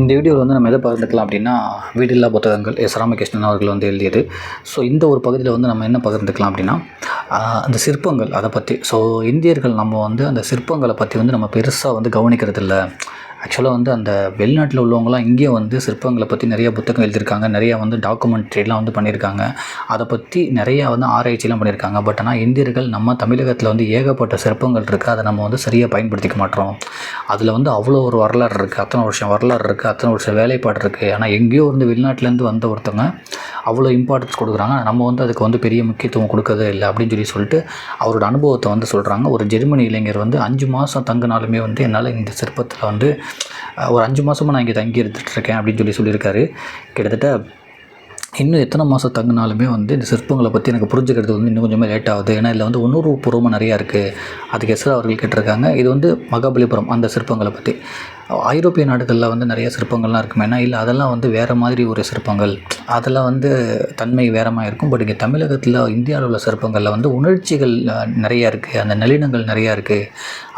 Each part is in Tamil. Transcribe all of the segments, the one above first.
இந்த வீடியோவில் வந்து நம்ம எதை பகிர்ந்துக்கலாம் அப்படின்னா வீடில்லா புத்தகங்கள் எஸ் ராமகிருஷ்ணன் அவர்கள் வந்து எழுதியது. ஸோ இந்த ஒரு பகுதியில் வந்து நம்ம என்ன பகிர்ந்துக்கலாம் அப்படின்னா அந்த சிற்பங்கள் அதை பற்றி ஸோ இந்தியர்கள் நம்ம வந்து அந்த சிற்பங்களை பற்றி வந்து நம்ம பெருசாக வந்து கவனிக்கிறது இல்லை ஆக்சுவலாக வந்து அந்த வெளிநாட்டில் உள்ளவங்களாம் இங்கேயும் வந்து சிற்பங்களை பற்றி நிறைய புத்தகம் எழுதியிருக்காங்க. நிறையா வந்து டாக்குமெண்ட்ரிலாம் வந்து பண்ணியிருக்காங்க. அதை பற்றி நிறையா வந்து ஆராய்ச்சிலாம் பண்ணியிருக்காங்க. பட் ஆனால் இந்தியர்கள் நம்ம தமிழகத்தில் வந்து ஏகப்பட்ட சிற்பங்கள் இருக்குது அதை நம்ம வந்து சரியாக பயன்படுத்திக்க மாட்டோம். அதில் வந்து அவ்வளோ ஒரு வரலாறு இருக்குது அத்தனை வருஷம் வரலாறு இருக்குது அத்தனை வருஷம் வேலைப்பாடு இருக்குது ஆனால் எங்கேயோ வந்து வெளிநாட்டிலேருந்து வந்த ஒருத்தவங்க அவ்வளோ இம்பார்ட்டன்ஸ் கொடுக்குறாங்க. நம்ம வந்து அதுக்கு வந்து பெரிய முக்கியத்துவம் கொடுக்கறதே இல்லை அப்படின்னு சொல்லி சொல்லிட்டு அவரோட அனுபவத்தை வந்து சொல்கிறாங்க ஒரு ஜெர்மனி இளைஞர் வந்து அஞ்சு மாதம் தங்கினாலுமே வந்து என்னால் இந்த சிற்பத்தில் வந்து ஒரு அஞ்சு மாதமாக நான் இங்கே தங்கி எடுத்துகிட்ருக்கேன் அப்படின்னு சொல்லி சொல்லியிருக்காரு. கிட்டத்தட்ட இன்னும் எத்தனை மாதம் தங்கினாலுமே வந்து இந்த சிற்பங்களை பற்றி எனக்கு புரிஞ்சுக்கிறது வந்து இன்னும் கொஞ்சமே லேட் ஆகுது. ஏன்னா இதில் வந்து உணர்வுபூர்வமாக நிறையா இருக்குது அதுக்கு எஸ்ரா அவர்கள் கேட்டிருக்காங்க. இது வந்து மகாபலிபுரம் அந்த சிற்பங்களை பற்றி ஐரோப்பிய நாடுகளில் வந்து நிறைய சிற்பங்கள்லாம் இருக்குமேனா இல்லை அதெல்லாம் வந்து வேறு மாதிரி ஒரு சிற்பங்கள். அதெல்லாம் வந்து தன்மை வேறமாக இருக்கும். பட் இங்கே தமிழகத்தில் இந்தியாவில் உள்ள சிற்பங்களில் வந்து உணர்ச்சிகள் நிறையா இருக்குது அந்த நளினங்கள் நிறையா இருக்குது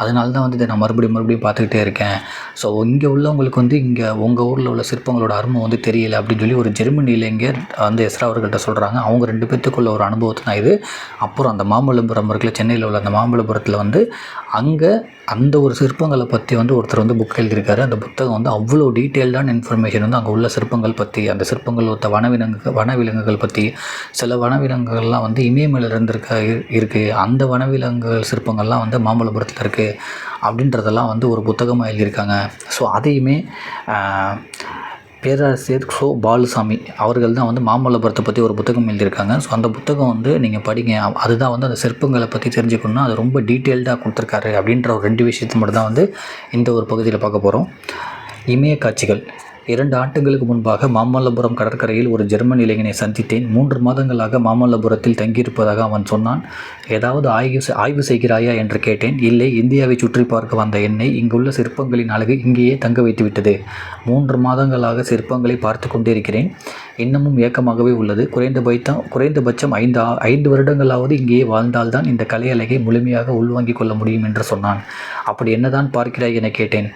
அதனால தான் வந்து இதை நான் மறுபடியும் மறுபடியும் பார்த்துக்கிட்டே இருக்கேன். ஸோ இங்கே உள்ளவங்களுக்கு வந்து இங்கே உங்கள் ஊரில் உள்ள சிற்பங்களோட அருமை வந்து தெரியல அப்படின்னு சொல்லி ஒரு ஜெர்மனி இளைஞர் வந்து எஸ்ரா அவர்கள்ட்ட சொல்கிறாங்க அவங்க ரெண்டு பேர்த்துக்குள்ள ஒரு அனுபவத்தை தான் இது. அப்புறம் அந்த மாமல்லபுரம் இருக்குல்ல சென்னையில் உள்ள அந்த மாமல்லபுரத்தில் வந்து அங்கே அந்த ஒரு சிற்பங்களை பற்றி வந்து ஒருத்தர் வந்து புக் எழுதியிருக்காரு அந்த புத்தகம் வந்து அவ்வளோ டீட்டெயில்டான இன்ஃபர்மேஷன் வந்து அங்கே உள்ள சிற்பங்கள் பற்றி அந்த சிற்பங்கள் ஒத்த வனவிலங்கு வனவிலங்குகள் பற்றி சில வனவிலங்குகள்லாம் வந்து இமயமலையில் இருந்திருக்க இருக்குது அந்த வனவிலங்குகள் சிற்பங்கள்லாம் வந்து மாமல்லபுரத்தில் இருக்குது அப்படின்றதெல்லாம் வந்து ஒரு புத்தகமாக எழுதியிருக்காங்க. ஸோ அதையுமே பேராசிரியர் சோ பாலுசாமி அவர்கள் தான் வந்து மாமல்லபுரத்தை பற்றி ஒரு புத்தகம் எழுதியிருக்காங்க. ஸோ அந்த புத்தகம் வந்து நீங்கள் படிங்க. அதுதான் வந்து அந்த சிற்பங்களை பற்றி தெரிஞ்சுக்கணும்னா அது ரொம்ப டீட்டெயில்டாக கொடுத்துருக்காரு அப்படின்ற ஒரு ரெண்டு விஷயத்தை மட்டும் தான் வந்து இந்த ஒரு பகுதியில் பார்க்க போகிறோம் இமய காட்சிகள். இரண்டு ஆண்டுகளுக்கு முன்பாக மாமல்லபுரம் கடற்கரையில் ஒரு ஜெர்மன் இளைஞனை சந்தித்தேன். மூன்று மாதங்களாக மாமல்லபுரத்தில் தங்கியிருப்பதாக அவன் சொன்னான். ஏதாவது ஆய்வு ஆய்வு செய்கிறாயா என்று கேட்டேன். இல்லை இந்தியாவை சுற்றி பார்க்க வந்த என்னை இங்குள்ள சிற்பங்களின் அழகு இங்கேயே தங்க வைத்துவிட்டது. மூன்று மாதங்களாக சிற்பங்களை பார்த்து கொண்டிருக்கிறேன் இன்னமும் ஏக்கமாகவே உள்ளது. குறைந்தபட்சம் குறைந்தபட்சம் ஐந்து ஐந்து வருடங்களாவது இங்கேயே வாழ்ந்தால்தான் இந்த கலை அழகை முழுமையாக உள்வாங்கிக் கொள்ள முடியும் என்று சொன்னான். அப்படி என்னதான் பார்க்கிறாய் என கேட்டேன்.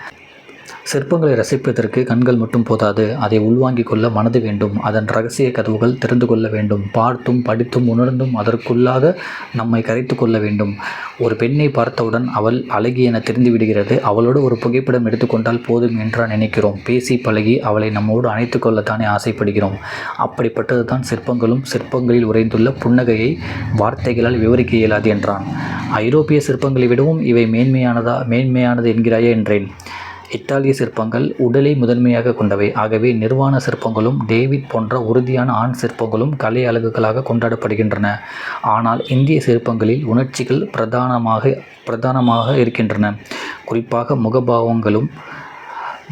சிற்பங்களை ரசிப்பதற்கு கண்கள் மட்டும் போதாது அதை உள்வாங்கிக் கொள்ள மனது வேண்டும். அதன் ரகசிய கதவுகள் திறந்து கொள்ள வேண்டும். பார்த்தும் படித்தும் உணர்ந்தும் அதற்குள்ளாக நம்மை கரைத்து கொள்ள வேண்டும். ஒரு பெண்ணை பார்த்தவுடன் அவள் அழகி என தெரிந்து விடுகிறது. அவளோடு ஒரு புகைப்படம் எடுத்துக்கொண்டால் போதும் என்றா நினைக்கிறோம். பேசி பழகி அவளை நம்மோடு அணைத்து கொள்ளத்தானே ஆசைப்படுகிறோம். அப்படிப்பட்டது தான் சிற்பங்களும் சிற்பங்களில் உறைந்துள்ள புன்னகையை வார்த்தைகளால் விவரிக்க இயலாது என்றான். ஐரோப்பிய சிற்பங்களை விடவும் இவை மேன்மையானதா மேன்மையானது என்கிறாயே என்றேன். இத்தாலிய சிற்பங்கள் உடலை முதன்மையாக கொண்டவை. ஆகவே நிர்வாண சிற்பங்களும் டேவிட் போன்ற உறுதியான ஆண் சிற்பங்களும் கலை அழகுகளாக கொண்டாடப்படுகின்றன. ஆனால் இந்திய சிற்பங்களில் உணர்ச்சிகள் பிரதானமாக பிரதானமாக இருக்கின்றன. குறிப்பாக முகபாவங்களும்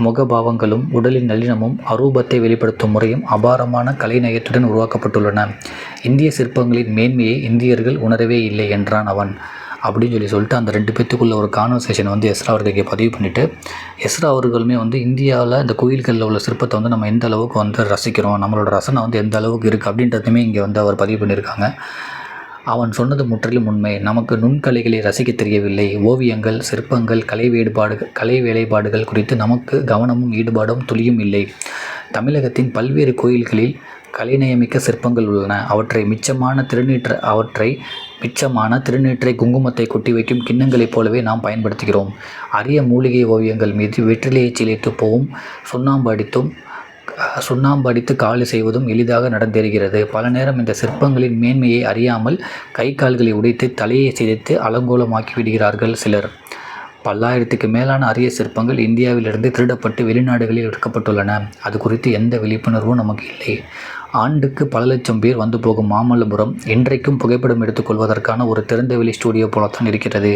முகபாவங்களும் உடலின் நளினமும் அரூபத்தை வெளிப்படுத்தும் முறையும் அபாரமான கலைநயத்துடன் உருவாக்கப்பட்டுள்ளன. இந்திய சிற்பங்களின் மேன்மையை இந்தியர்கள் உணரவே இல்லை என்றான் அவன். அப்படின்னு சொல்லி சொல்லிட்டு அந்த ரெண்டு பேத்துக்குள்ள ஒரு கான்வர்சேஷன் வந்து எஸ்ரா அவர்களுக்கு பதிவு பண்ணிவிட்டு எஸ்ரா அவர்களுமே வந்து இந்தியாவில் இந்த கோயில்களில் உள்ள சிற்பத்தை வந்து நம்ம எந்த அளவுக்கு வந்து ரசிக்கிறோம் நம்மளோட ரசனை வந்து எந்த அளவுக்கு இருக்குது அப்படின்றதுமே இங்கே வந்து அவர் பதிவு பண்ணியிருக்காங்க அவன் சொன்னது முற்றிலும் உண்மை. நமக்கு நுண்கலைகளை ரசிக்க தெரியவில்லை. ஓவியங்கள் சிற்பங்கள் கலை வேறுபாடுகள் கலை வேலைப்பாடுகள் குறித்து நமக்கு கவனமும் ஈடுபாடும் துளியும் இல்லை. தமிழகத்தின் பல்வேறு கோயில்களில் கலைநயமிக்க சிற்பங்கள் உள்ளன. அவற்றை மிச்சமான திருநீற்ற அவற்றை மிச்சமான திருநீற்றை குங்குமத்தை கொட்டி வைக்கும் கிண்ணங்களைப் போலவே நாம் பயன்படுத்துகிறோம். அரிய மூலிகை ஓவியங்கள் மீது வெற்றிலையை சிலைத்து போவும் சுண்ணாம்பு அடித்தும் சுண்ணாம்பு அடித்து காலி செய்வதும் எளிதாக நடந்தேறுகிறது. பல நேரம் இந்த சிற்பங்களின் மேன்மையை அறியாமல் கை கால்களை உடைத்து தலையை சிதைத்து அலங்கோலமாக்கி விடுகிறார்கள் சிலர். பல்லாயிரத்துக்கு மேலான அரிய சிற்பங்கள் இந்தியாவிலிருந்து திருடப்பட்டு வெளிநாடுகளில் எடுக்கப்பட்டுள்ளன. அது குறித்து எந்த விழிப்புணர்வும் நமக்கு இல்லை. ஆண்டுக்கு பல லட்சம் பேர் வந்து போகும் மாமல்லபுரம் இன்றைக்கும் புகைப்படம் எடுத்துக்கொள்வதற்கான ஒரு திறந்தவெளி ஸ்டூடியோ போலத்தான் இருக்கிறது.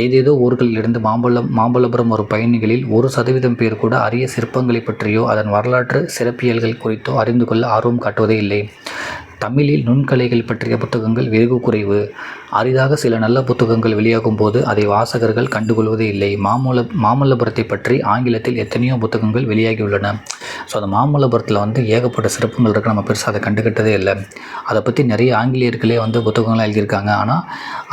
ஏதேதோ ஊர்களிலிருந்து மாம்பலம் மாமல்லபுரம் ஒரு பயணிகளில் ஒரு சதவீதம் பேர் கூட அரிய சிற்பங்களை பற்றியோ அதன் வரலாற்று சிறப்பியல்கள் குறித்தோ அறிந்து கொள்ள ஆர்வம் காட்டுவதே இல்லை. தமிழில் நுண்கலைகள் பற்றிய புத்தகங்கள் வெகு குறைவு. அரிதாக சில நல்ல புத்தகங்கள் வெளியாகும் போது அதை வாசகர்கள் கண்டுகொள்வதே இல்லை. மாமல்ல மாமல்லபுரத்தை பற்றி ஆங்கிலத்தில் எத்தனையோ புத்தகங்கள் வெளியாகியுள்ளன. ஸோ அந்த மாமல்லபுரத்தில் வந்து ஏகப்பட்ட சிறப்புகள் இருக்குது நம்ம பெருசாக அதை கண்டுக்கிட்டதே இல்லை. அதை பற்றி நிறைய ஆங்கிலேயர்களே வந்து புத்தகங்கள்லாம் எழுதியிருக்காங்க. ஆனால்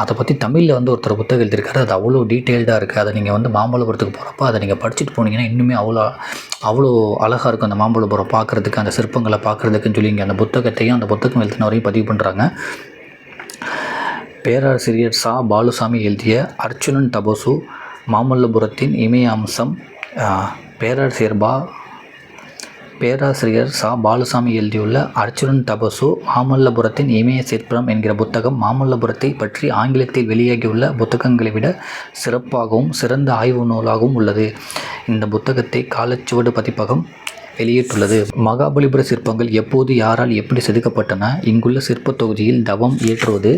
அதை பற்றி தமிழில் வந்து ஒருத்தர் புத்தகம் எழுதியிருக்காரு. அது அவ்வளோ டீட்டெயில்டாக இருக்குது அதை நீங்கள் வந்து மாமல்லபுரத்துக்கு போகிறப்ப அதை நீங்கள் படிச்சுட்டு போனீங்கன்னா இன்னுமே அவ்வளோ அவ்வளோ அழகாக இருக்கும் அந்த மாமல்லபுரம் பார்க்குறதுக்கு அந்த சிற்பங்களை பார்க்குறதுக்குன்னு சொல்லி இங்கே அந்த புத்தகத்தையும் அந்த புத்தகம் எழுதினவரையும் பதிவு பண்ணுறாங்க பேராசிரியர் சா. பாலுசாமி எழுதிய அர்ச்சுனன் தபசு மாமல்லபுரத்தின் இமய அம்சம் பேராசிரியர் பா. பேராசிரியர் சா. பாலுசாமி எழுதியுள்ள அர்ச்சுனன் தபசு மாமல்லபுரத்தின் இமய சிற்பம் என்கிற புத்தகம் மாமல்லபுரத்தை பற்றி ஆங்கிலத்தில் வெளியாகியுள்ள புத்தகங்களை விட சிறப்பாகவும் சிறந்த ஆய்வு நூலாகவும் உள்ளது. இந்த புத்தகத்தை காலச்சுவடு பதிப்பகம் வெளியிட்டுள்ளது. மகாபலிபுர சிற்பங்கள் எப்போது யாரால் எப்படி செதுக்கப்பட்டன? இங்குள்ள சிற்பத் தொகுதியில் தவம் இயற்றுவது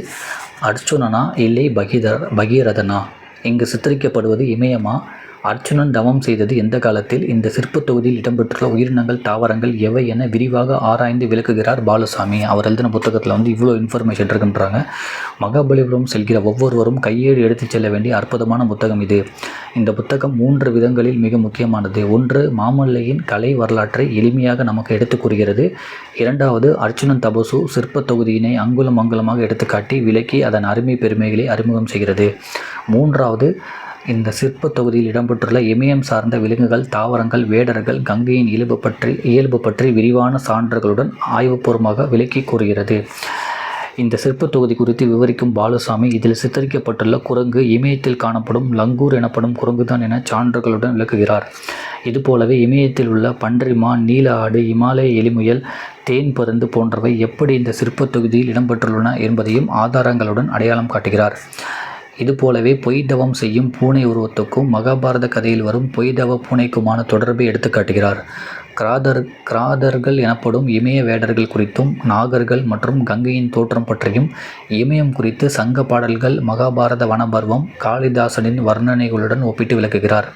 அர்ச்சுனனா இல்லை பகீதர் பகீரதனா? இங்கு சித்தரிக்கப்படுவது இமயமா? அர்ச்சுனன் தவம் செய்தது எந்த காலத்தில்? இந்த சிற்பத் தொகுதியில் இடம்பெற்றுள்ள உயிரினங்கள் தாவரங்கள் எவை என விரிவாக ஆராய்ந்து விளக்குகிறார் பாலுசாமி அவர் எழுதின புத்தகத்தில் வந்து இவ்வளோ இன்ஃபர்மேஷன் இருக்குன்றாங்க. மகாபலிபுரம் செல்கிற ஒவ்வொருவரும் கையேடு எடுத்துச் செல்ல வேண்டிய அற்புதமான புத்தகம் இது. இந்த புத்தகம் மூன்று விதங்களில் மிக முக்கியமானது. ஒன்று மாமல்லையின் கலை வரலாற்றை எளிமையாக நமக்கு எடுத்துக் கூறுகிறது. இரண்டாவது அர்ச்சுனன் தபசு சிற்பத் தொகுதியினை அங்குலம் அங்குலமாக எடுத்துக்காட்டி விளக்கி அதன் அருமை பெருமைகளை அறிமுகம் செய்கிறது. மூன்றாவது இந்த சிற்பத் தொகுதியில் இடம்பெற்றுள்ள இமயம் சார்ந்த விலங்குகள் தாவரங்கள் வேடர்கள் கங்கையின் இயல்பு பற்றி இயல்பு பற்றி விரிவான சான்றுகளுடன் ஆய்வுபூர்வமாக விளக்கி கூறுகிறது. இந்த சிற்பத் தொகுதி குறித்து விவரிக்கும் பாலுசாமி இதில் சித்தரிக்கப்பட்டுள்ள குரங்கு இமயத்தில் காணப்படும் லங்கூர் எனப்படும் குரங்குதான் என சான்றுகளுடன் விளக்குகிறார். இதுபோலவே இமயத்தில் உள்ள பன்றிமா நீல ஆடு இமாலய எலிமுயல் தேன் பருந்து போன்றவை எப்படி இந்த சிற்பத் தொகுதியில் இடம்பெற்றுள்ளன என்பதையும் ஆதாரங்களுடன் அடையாளம் காட்டுகிறார். இதுபோலவே பொய் தவம் செய்யும் பூனை உருவத்துக்கும் மகாபாரத கதையில் வரும் பொய் தவ பூனைக்குமான தொடர்பை எடுத்துக்காட்டுகிறார் கிராதர் கிராதர்கள் எனப்படும் இமய வேடர்கள் குறித்தும் நாகர்கள் மற்றும் கங்கையின் தோற்றம் பற்றியும் இமயம் குறித்து சங்க பாடல்கள் மகாபாரத வனபர்வம் காளிதாசனின் வர்ணனைகளுடன் ஒப்பிட்டு விளக்குகிறார்.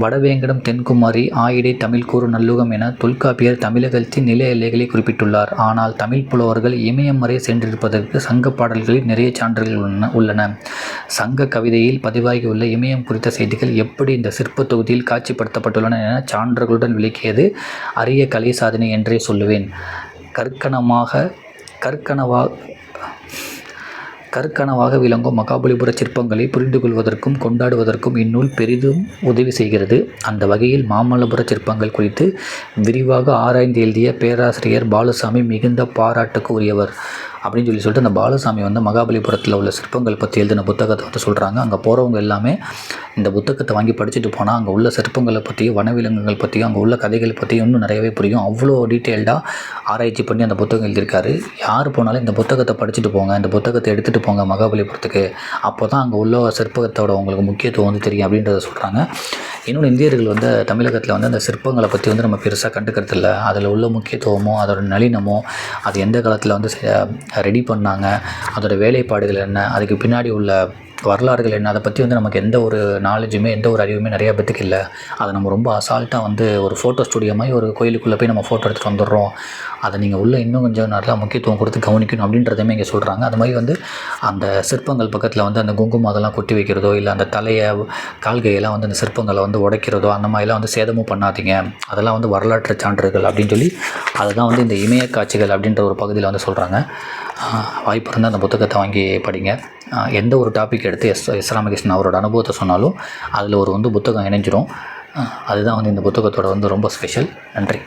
வடவேங்கடம் தென்குமாரி ஆயிடை தமிழ் கூறு நல்லுகம் என தொல்காப்பியர் தமிழகத்தின் நில எல்லைகளை குறிப்பிட்டுள்ளார். ஆனால் தமிழ் புலவர்கள் இமயம் வரை சென்றிருப்பதற்கு சங்க பாடல்களில் நிறைய சான்றுகள் உள்ளன உள்ளன. சங்க கவிதையில் பதிவாகியுள்ள இமயம் குறித்த செய்திகள் எப்படி இந்த சிற்பத் தொகுதியில் காட்சிப்படுத்தப்பட்டுள்ளன என சான்றுகளுடன் விளக்கியது அரிய கலை சாதனை என்றே சொல்லுவேன். கற்கனமாக கற்கனவா கற்கனவாக விளங்கும் மகாபலிபுர சிற்பங்களை புரிந்து கொள்வதற்கும் கொண்டாடுவதற்கும் இந்நூல் பெரிதும் உதவி செய்கிறது. அந்த வகையில் மாமல்லபுர சிற்பங்கள் குறித்து விரிவாக ஆராய்ந்து எழுதிய பேராசிரியர் பாலுசாமி மிகுந்த பாராட்டுக்கு உரியவர். அப்படின்னு சொல்லி சொல்லிட்டு அந்த பாலுசாமி வந்து மகாபலிபுரத்தில் உள்ள சிற்பங்கள் பற்றி எழுதின புத்தகத்தை வந்து சொல்கிறாங்க அங்கே போகிறவங்க எல்லாமே இந்த புத்தகத்தை வாங்கி படிச்சுட்டு போனால் அங்கே உள்ள சிற்பங்களை பற்றியும் வனவிலங்குகள் பற்றியும் அங்கே உள்ள கதைகளை பற்றியும் இன்னும் நிறையவே புரியும். அவ்வளோ டீட்டெயில்டாக ஆராய்ச்சி பண்ணி அந்த புத்தகம் எழுதியிருக்காரு. யார் போனாலும் இந்த புத்தகத்தை படிச்சுட்டு போங்க இந்த புத்தகத்தை எடுத்துகிட்டு போங்க மகாபலிபுரத்துக்கு. அப்போ தான் அங்கே உள்ள சிற்பத்தோட உங்களுக்கு முக்கியத்துவம் வந்து தெரியும் அப்படின்றத சொல்கிறாங்க இன்னொன்று இந்தியர்கள் வந்து தமிழகத்தில் வந்து அந்த சிற்பங்களை பற்றி வந்து நம்ம பெருசாக கண்டுக்கிறது இல்லை அதில் உள்ள முக்கியத்துவமோ அதோட நளினமோ அது எந்த காலத்தில் வந்து ரெடி பண்ணாங்க அதோட வேலைப்பாடுகள் என்ன அதுக்கு பின்னாடி உள்ள வரலாறுகள் என்ன? அதை பற்றி வந்து நமக்கு எந்த ஒரு நாலேஜுமே எந்த ஒரு அறிவுமே நிறையா பேத்துக்கு இல்லை. அதை நம்ம ரொம்ப அசால்ட்டாக வந்து ஒரு ஃபோட்டோ ஸ்டுடியோ மாதிரி ஒரு கோயிலுக்குள்ளே போய் நம்ம ஃபோட்டோ எடுத்துகிட்டு வந்துடுறோம். அதை நீங்கள் உள்ளே இன்னும் கொஞ்சம் நல்லா முக்கியத்துவம் கொடுத்து கவனிக்கணும் அப்படின்றதுமே இங்கே சொல்கிறாங்க அது மாதிரி வந்து அந்த சிற்பங்கள் பக்கத்தில் வந்து அந்த குங்குமம் அதெல்லாம் கொட்டி வைக்கிறதோ இல்லை அந்த தலையை கால்கையெல்லாம் வந்து அந்த சிற்பங்களை வந்து உடைக்கிறதோ அந்த மாதிரிலாம் வந்து சேதமும் பண்ணாதீங்க. அதெல்லாம் வந்து வரலாற்று சான்றுகள் அப்படின்னு சொல்லி அதுதான் வந்து இந்த இமய காட்சிகள் அப்படின்ற ஒரு பகுதியில் வந்து சொல்கிறாங்க வாய்ப்பு இருந்தால் அந்த புத்தகத்தை வாங்கி படிங்க. எந்த ஒரு டாபிக் எடுத்து எஸ் எஸ். ராமகிருஷ்ணன் அவரோட அனுபவத்தை சொன்னாலும் அதில் ஒரு வந்து புத்தகம் இணைஞ்சிரும். அதுதான் வந்து இந்த புத்தகத்தோட வந்து ரொம்ப ஸ்பெஷல் நன்றி.